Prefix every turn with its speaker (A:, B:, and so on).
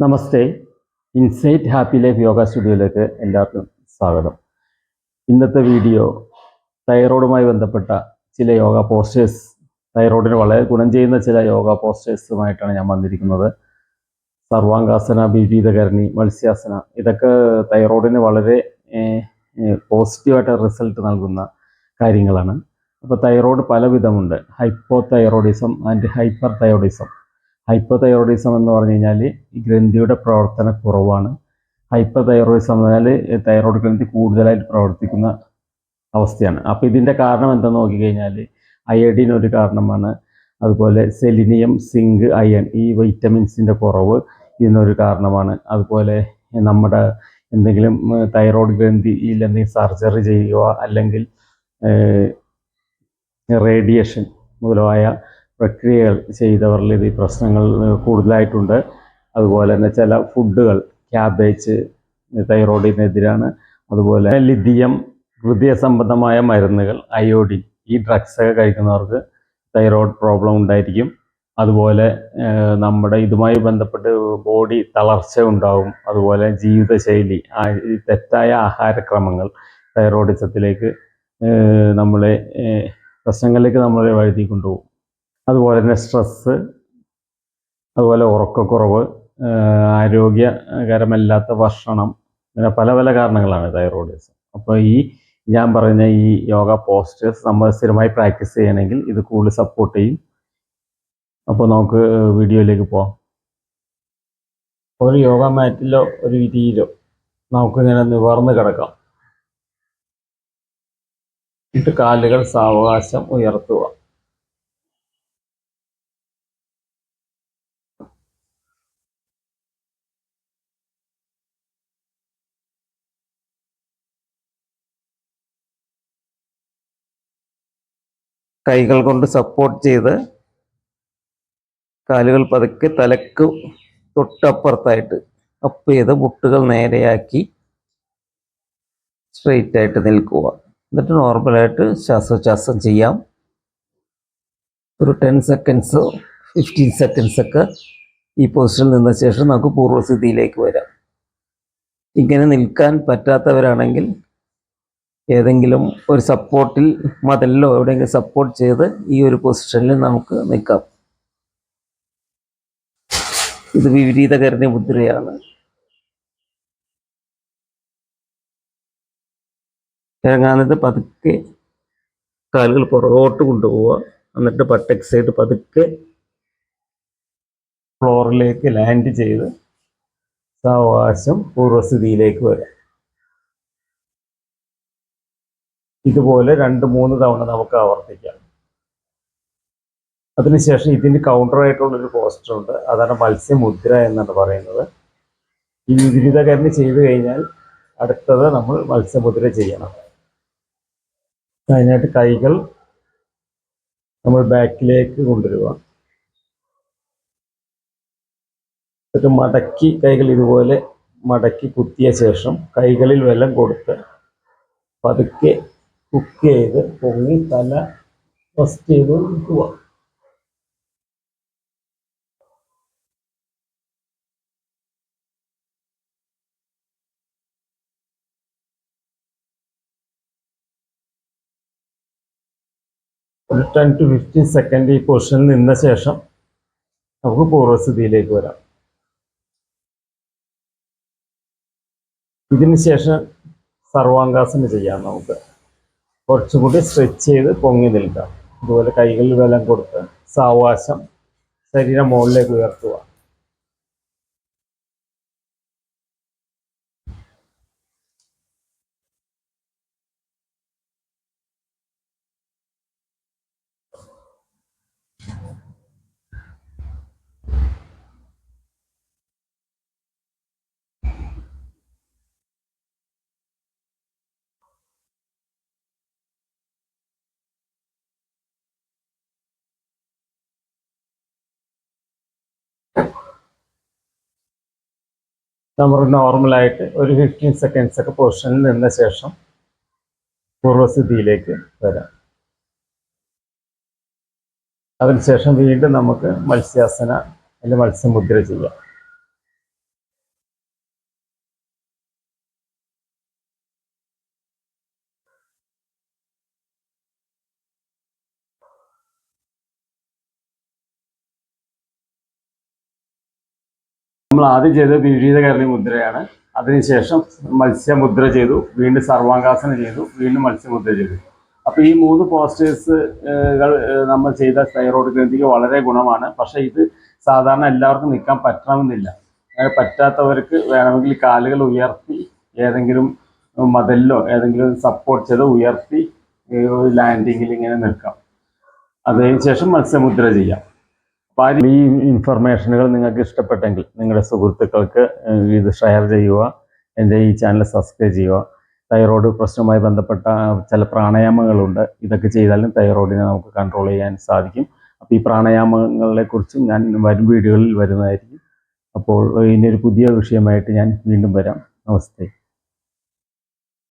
A: നമസ്തേ. Insight happy life yoga സ്റ്റുഡിയോയിലേക്ക് എല്ലാവർക്കും സ്വാഗതം. ഇന്നത്തെ വീഡിയോ തൈറോയിഡുമായി ബന്ധപ്പെട്ട ചില യോഗ പോസ്റ്റേഴ്സ് തൈറോയിഡിന് വളരെ ഗുണം ചെയ്യുന്ന ചില യോഗ പോസ്റ്റേഴ്സുമായിട്ടാണ് ഞാൻ വന്നിരിക്കുന്നത്. സർവാംഗാസന വിവിധകരണി മത്സ്യാസന ഇതൊക്കെ തൈറോയിഡിന് വളരെ പോസിറ്റീവായിട്ട് റിസൾട്ട് നൽകുന്ന കാര്യങ്ങളാണ്. അപ്പോൾ തൈറോയ്ഡ് പലവിധമുണ്ട്. Hypothyroidism and hyperthyroidism hyperthyroidism എന്ന് പറഞ്ഞു കഴിഞ്ഞാൽ ഈ ഗ്രന്ഥിയുടെ പ്രവർത്തന കുറവാണ്. ഹൈപ്പർ തൈറോയിഡിസം എന്ന് പറഞ്ഞാൽ തൈറോയിഡ് ഗ്രന്ഥി കൂടുതലായിട്ട് പ്രവർത്തിക്കുന്ന അവസ്ഥയാണ്. അപ്പോൾ ഇതിന്റെ കാരണം എന്താണെന്ന് നോക്കിക്കഴിഞ്ഞാൽ അയഡിൻ ഒരു കാരണമാണ്. അതുപോലെ സെലിനിയം സിങ്ക് അയൺ ഈ വൈറ്റമിൻസിന്റെ കുറവ് ഇതിനൊരു കാരണമാണ്. അതുപോലെ നമ്മുടെ എന്തെങ്കിലും തൈറോയ്ഡ് ഗ്രന്ഥിയിൽ എന്തെങ്കിലും സർജറി ചെയ്യുക അല്ലെങ്കിൽ റേഡിയേഷൻ മുതലായ പ്രക്രിയകൾ ചെയ്തവരിൽ ഇത് പ്രശ്നങ്ങൾ കൂടുതലായിട്ടുണ്ട്. അതുപോലെ തന്നെ ചില ഫുഡുകൾ ക്യാബേജ് തൈറോയിഡിനെതിരാണ്. അതുപോലെ ലിഥിയം ഹൃദയ സംബന്ധമായ മരുന്നുകൾ അയോഡിൻ ഈ ഡ്രഗ്സൊക്കെ കഴിക്കുന്നവർക്ക് തൈറോയ്ഡ് പ്രോബ്ലം ഉണ്ടായിരിക്കും. അതുപോലെ നമ്മുടെ ഇതുമായി ബന്ധപ്പെട്ട് ബോഡി തളർച്ച ഉണ്ടാവും. അതുപോലെ ജീവിതശൈലി തെറ്റായ ആഹാരക്രമങ്ങൾ തൈറോയിഡിസത്തിലേക്ക് നമ്മളെ പ്രശ്നങ്ങളിലേക്ക് നമ്മളെ വഴുതി കൊണ്ടുപോകും അതുപോലെ തന്നെ സ്ട്രെസ്സ് അതുപോലെ ഉറക്കക്കുറവ് ആരോഗ്യകരമല്ലാത്ത ഭക്ഷണം അങ്ങനെ പല പല കാരണങ്ങളാണ് തൈറോയിഡിസം അപ്പോൾ ഈ ഞാൻ പറഞ്ഞ ഈ യോഗ പോസ്റ്റേഴ്സ് നമ്മൾ സ്ഥിരമായി പ്രാക്ടീസ് ചെയ്യണമെങ്കിൽ ഇത് കൂടുതൽ സപ്പോർട്ട് ചെയ്യും. അപ്പോൾ നമുക്ക് വീഡിയോയിലേക്ക് പോവാം. ഒരു യോഗ മാറ്റിലോ ഒരു വിധിയിലോ നമുക്കിങ്ങനെ നിവർന്ന് കിടക്കാം. എന്നിട്ട് കാലുകൾ സാവകാശം ഉയർത്തുക. കൈകൾ കൊണ്ട് സപ്പോർട്ട് ചെയ്ത് കാലുകൾ പതുക്കെ തലക്ക് തൊട്ടപ്പുറത്തായിട്ട് അപ്പ് ചെയ്ത് മുട്ടുകൾ നേരെയാക്കി സ്ട്രെയിറ്റ് ആയിട്ട് നിൽക്കുക. എന്നിട്ട് നോർമലായിട്ട് ശ്വാസോച്ഛ്വാസം ചെയ്യാം. ഒരു ടെൻ സെക്കൻഡ്സ് ഫിഫ്റ്റീൻ സെക്കൻഡ്സ് ഒക്കെ ഈ പൊസിഷനിൽ നിന്ന ശേഷം നമുക്ക് പൂർവസ്ഥിതിയിലേക്ക് വരാം. ഇങ്ങനെ നിൽക്കാൻ പറ്റാത്തവരാണെങ്കിൽ ഏതെങ്കിലും ഒരു സപ്പോർട്ടിൽ മതിലോ എവിടെയെങ്കിലും സപ്പോർട്ട് ചെയ്ത് ഈ ഒരു പൊസിഷനിൽ നമുക്ക് നിൽക്കാം. ഇത് വിപരീതകരണ മുദ്രയാണ്. ഇറങ്ങാനത് പതുക്കെ കാലുകൾ പുറകോട്ട് കൊണ്ടുപോവുക. എന്നിട്ട് പട്ടക് സൈഡ് പതുക്കെ ഫ്ലോറിലേക്ക് ലാൻഡ് ചെയ്ത് സാവകാശം പൂർവസ്ഥിതിയിലേക്ക് വരാം. ഇതുപോലെ രണ്ട് മൂന്ന് തവണ നമുക്ക് ആവർത്തിക്കാം. അതിനുശേഷം ഇതിന് കൗണ്ടറായിട്ടുള്ളൊരു പോസ്റ്റർ ഉണ്ട്. അതാണ് മത്സ്യമുദ്ര എന്നാണ് പറയുന്നത്. ഈ വിപരീതകരണി ചെയ്തു കഴിഞ്ഞാൽ അടുത്തത് നമ്മൾ മത്സ്യമുദ്ര ചെയ്യണം. അതിനായിട്ട് കൈകൾ നമ്മൾ ബാക്കിലേക്ക് കൊണ്ടുവരിക. എന്നിട്ട് മടക്കി കൈകൾ ഇതുപോലെ മടക്കി കുത്തിയ ശേഷം കൈകളിൽ വെള്ളം കൊടുത്ത് പതുക്കെ കുക്ക് ചെയ്ത് പൊങ്ങി തല ഫസ്റ്റ് ചെയ്ത് നിൽക്കുക ഒരു ടെൻ ടു ഫിഫ്റ്റീൻ സെക്കൻഡ് ഈ പൊസിഷനിൽ നിന്ന ശേഷം നമുക്ക് പൂർവസ്ഥിതിയിലേക്ക് വരാം. ഇതിന് ശേഷം സർവാംഗാസന ചെയ്യാം നമുക്ക്. കുറച്ചുകൂടി സ്ട്രെച്ച് ചെയ്ത് പൊങ്ങി നിൽക്കാം അതുപോലെ കൈകളിൽ ബലം കൊടുത്ത് സാവകാശം ശരീരം മുകളിലേക്ക് ഉയർത്തുക. നമ്മൾ നോർമലായിട്ട് ഒരു ഫിഫ്റ്റീൻ സെക്കൻഡ്സ് ഒക്കെ പൊസിഷനിൽ നിന്ന ശേഷം പൂർവസ്ഥിതിയിലേക്ക് വരാം. അതിനുശേഷം വീണ്ടും നമുക്ക് മത്സ്യാസന അല്ലെങ്കിൽ മത്സ്യമുദ്ര ചെയ്യാം. നമ്മൾ ആദ്യം ചെയ്തത് വിവിധകരണി മുദ്രയാണ്. അതിനുശേഷം മത്സ്യമുദ്ര ചെയ്തു. വീണ്ടും സർവാംഗാസനം ചെയ്തു. വീണ്ടും മത്സ്യമുദ്ര ചെയ്തു. അപ്പോൾ ഈ മൂന്ന് പോസ്റ്റേഴ്സുകൾ നമ്മൾ ചെയ്ത തൈറോയ്ഡ് ഗ്രന്ഥിക്ക് വളരെ ഗുണമാണ്. പക്ഷേ ഇത് സാധാരണ എല്ലാവർക്കും നിൽക്കാൻ പറ്റണമെന്നില്ല. പറ്റാത്തവർക്ക് വേണമെങ്കിൽ കാലുകൾ ഉയർത്തി ഏതെങ്കിലും മതിലോ ഏതെങ്കിലും സപ്പോർട്ട് ചെയ്ത് ഉയർത്തി ലാൻഡിങ്ങിൽ ഇങ്ങനെ നിൽക്കാം. അതിനുശേഷം മത്സ്യമുദ്ര ചെയ്യാം. അപ്പോൾ ഈ ഇൻഫർമേഷനുകൾ നിങ്ങൾക്ക് ഇഷ്ടപ്പെട്ടെങ്കിൽ നിങ്ങളുടെ സുഹൃത്തുക്കൾക്ക് ഇത് ഷെയർ ചെയ്യുക എന്റെ ഈ ചാനൽ സബ്സ്ക്രൈബ് ചെയ്യുക. തൈറോയ്ഡ് പ്രശ്നവുമായി ബന്ധപ്പെട്ട ചില പ്രാണായാമങ്ങളുണ്ട്. ഇതൊക്കെ ചെയ്താലും തൈറോയ്ഡിനെ നമുക്ക് കൺട്രോൾ ചെയ്യാൻ സാധിക്കും. അപ്പോൾ ഈ പ്രാണായാമങ്ങളെ കുറിച്ചും ഞാൻ വരും വീഡിയോകളിൽ വരുന്നതായിരിക്കും. അപ്പോൾ ഇനിയൊരു പുതിയ വിഷയമായിട്ട് ഞാൻ വീണ്ടും വരാം. നമസ്തേ.